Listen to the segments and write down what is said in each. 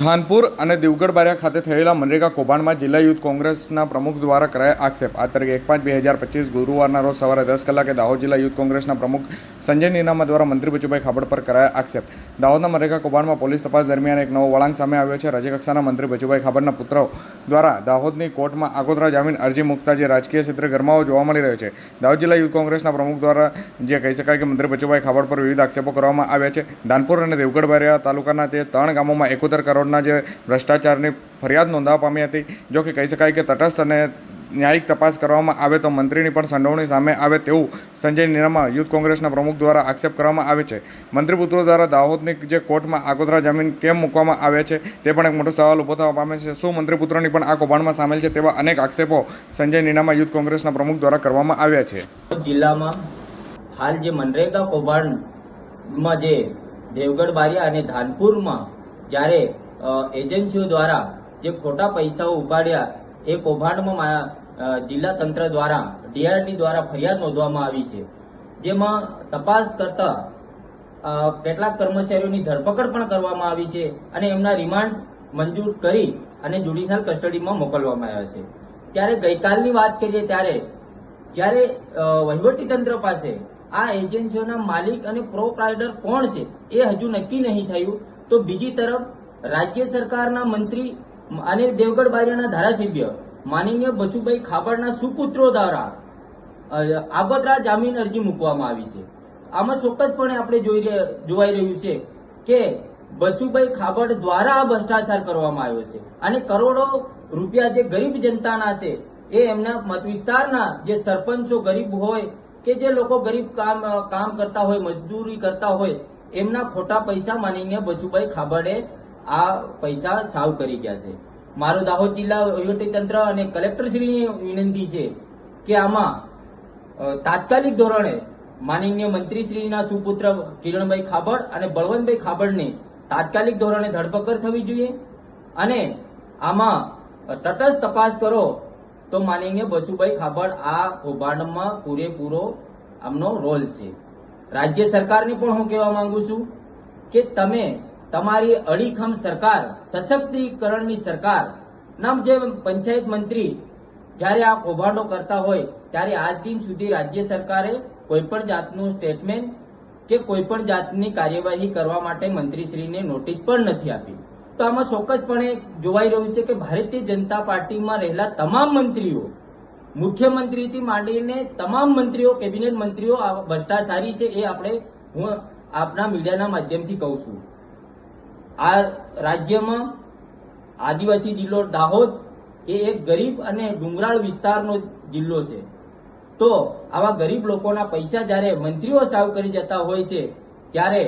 ધાનપુર અને દેવગઢ બારિયા ખાતે થયેલા મનરેગા કૌભાંડમાં જિલ્લા યુથ કોંગ્રેસના પ્રમુખ દ્વારા કરાયા આક્ષેપ. આ તારીખ એક પાંચ બે હજાર પચીસ ગુરુવારના રોજ સવારે દસ કલાકે દાહોદ જિલ્લા યુથ કોંગ્રેસના પ્રમુખ સંજય નીનામા દ્વારા મંત્રી બચુભાઈ ખાબડ પર કરાયા આક્ષેપ. દાહોદના મનરેગા કૌભાંડમાં પોલીસ તપાસ દરમિયાન એક નવો વળાંક સામે આવ્યો છે. રાજ્યકક્ષાના મંત્રી બચુભાઈ ખાબડના પુત્રો દ્વારા દાહોદની કોર્ટમાં આગોતરા જામીન અરજી મૂકતા જે રાજકીય ક્ષેત્રે ગરમાવો જોવા મળી રહ્યો છે. દાહોદ જિલ્લા યુથ કોંગ્રેસના પ્રમુખ દ્વારા જે કહી શકાય કે મંત્રી બચુભાઈ ખાબડ પર વિવિધ આક્ષેપો કરવામાં આવ્યા છે. ધાનપુર અને દેવગઢ બારિયા તાલુકાના તે ત્રણ ગામોમાં એકોતેર કરોડના જે ભ્રષ્ટાચારની ફરિયાદ નોંધાવા પામી હતી, જો કે કહી શકાય કે તટસ્થ અને ન્યાયિક તપાસ કરવામાં આવે તો મંત્રીની પણ સંડોવણી સામે આવે તેવું સંજય નિરમા યુથ કોંગ્રેસના પ્રમુખ દ્વારા આક્ષેપ કરવામાં આવે છે. મંત્રી પુત્રો દ્વારા દાહોદની જે કોર્ટમાં આગોતરા જામીન કેમ મૂકવામાં આવે છે તે પણ એક મોટો સવાલ ઊભો થવા પામે છે. શું મંત્રી પુત્રોની પણ આ કૌભાંડમાં સામેલ છે તેવા અનેક આક્ષેપો સંજય નિનામા યુથ કોંગ્રેસના પ્રમુખ દ્વારા કરવામાં આવ્યા છે. જિલ્લામાં હાલ જે મનરેગા કૌભાંડમાં જે દેવગઢ બારિયા અને ધાનપુરમાં જ્યારે એજન્સીઓ દ્વારા જે ખોટા પૈસાઓ ઉપાડ્યા, એ કૌભાંડમાં જિલ્લા તંત્ર દ્વારા, ડીઆરડી દ્વારા ફરિયાદ નોંધવામાં આવી છે. જેમાં તપાસ કરતા કેટલાક કર્મચારીઓની ધરપકડ પણ કરવામાં આવી છે અને એમના રિમાન્ડ મંજૂર કરી અને જ્યુડિશિયલ કસ્ટડીમાં મોકલવામાં આવ્યા છે. ત્યારે ગઈકાલની વાત કરીએ ત્યારે, જ્યારે વહીવટીતંત્ર વહીવટી તંત્ર પાસે આ એજન્સીઓના માલિક અને પ્રોપ્રાઇટર કોણ છે, એ હજુ નક્કી નહીં થયું, તો બીજી તરફ રાજ્ય સરકારના મંત્રી અને દેવગઢ બારિયાના ધારાસભ્ય માનનીય બચુભાઈ ખાબડના સુપુત્રો દ્વારા આબતરા જામીન અરજી મૂકવામાં આવી છે. આમાં ચોક્કસપણે આપણે જોઈ જોવાઈ રહ્યું છે કે બચુભાઈ ખાબડ દ્વારા આ ભ્રષ્ટાચાર કરવામાં આવ્યો છે અને કરોડો રૂપિયા જે ગરીબ જનતાના છે એ એમના મત વિસ્તારના જે સરપંચો ગરીબ હોય કે જે લોકો ગરીબ કામ કામ કરતા હોય, મજદૂરી કરતા હોય, એમના ખોટા પૈસા માનીને બચુભાઈ ખાબડે આ પૈસા સાવ કરી ગયા છે. મારો દાહોદ જિલ્લા તંત્ર અને કલેક્ટરશ્રીની વિનંતી છે કે આમાં તાત્કાલિક ધોરણે માનનીય મંત્રીશ્રીના સુપુત્ર કિરણભાઈ ખાબડ અને બળવંતભાઈ ખાબડની તાત્કાલિક ધોરણે ધરપકડ થવી જોઈએ અને આમાં તટસ્થ તપાસ કરો તો માનનીય બસુભાઈ ખાબડ આ કૌભાંડમાં પૂરેપૂરો આમનો રોલ છે. રાજ્ય સરકારને પણ હું કહેવા માંગુ છું કે તમે તમારી અડીખમ સરકાર, સશક્તિકરણની સરકાર, નામ જે પંચાયત મંત્રી જ્યારે આ કૌભાંડો કરતા હોય, ત્યારે આજ દિન સુધી રાજ્ય સરકારે કોઈ પણ જાતનું સ્ટેટમેન્ટ કે કોઈ પણ જાતની કાર્યવાહી કરવા માટે મંત્રીશ્રીને નોટિસ પણ નથી આપી. તો આમાં ચોક્કસપણે જોવાઈ રહ્યું છે કે ભારતીય જનતા પાર્ટીમાં રહેલા તમામ મંત્રીઓ, મુખ્યમંત્રીથી માંડીને તમામ મંત્રીઓ, કેબિનેટ મંત્રીઓ ભ્રષ્ટાચારી છે એ આપણે હું આપના મીડિયાના માધ્યમથી કહું છું. આ રાજ્યમાં આદિવાસી જિલ્લો દાહોદ એ એક ગરીબ અને ડુંગરાળ વિસ્તારનો જિલ્લો છે. તો આવા ગરીબ લોકોના પૈસા જ્યારે મંત્રીઓ સાવ કરી જતા હોય છે, ત્યારે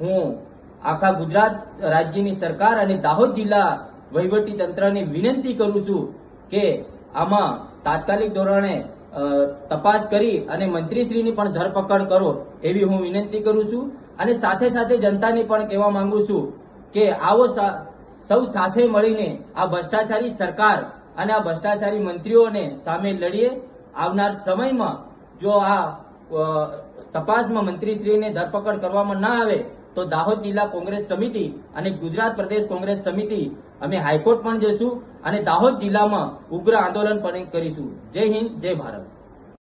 હું આખા ગુજરાત રાજ્યની સરકાર અને દાહોદ જિલ્લા વહીવટી તંત્રને વિનંતી કરું છું કે આમાં તાત્કાલિક ધોરણે તપાસ કરી અને મંત્રીશ્રીની પણ ધરપકડ કરો એવી હું વિનંતી કરું છું. અને સાથે સાથે જનતાને પણ કહેવા માંગુ છું કે આવો સા- સાથે મળીને આ ભ્રષ્ટાચારી સરકાર અને આ ભ્રષ્ટાચારી મંત્રીઓને સામે લડીએ. આવનાર સમયમાં જો આ તપાસમાં મંત્રીશ્રીને ધરપકડ કરવામાં ના આવે, તો દાહોદ જિલ્લા કોંગ્રેસ સમિતિ અને ગુજરાત પ્રદેશ કોંગ્રેસ સમિતિ અમે હાઈકોર્ટ પણ જઈશું અને દાહોદ જિલ્લામાં ઉગ્ર આંદોલન પણ કરીશું. જય હિન્દ, જય ભારત.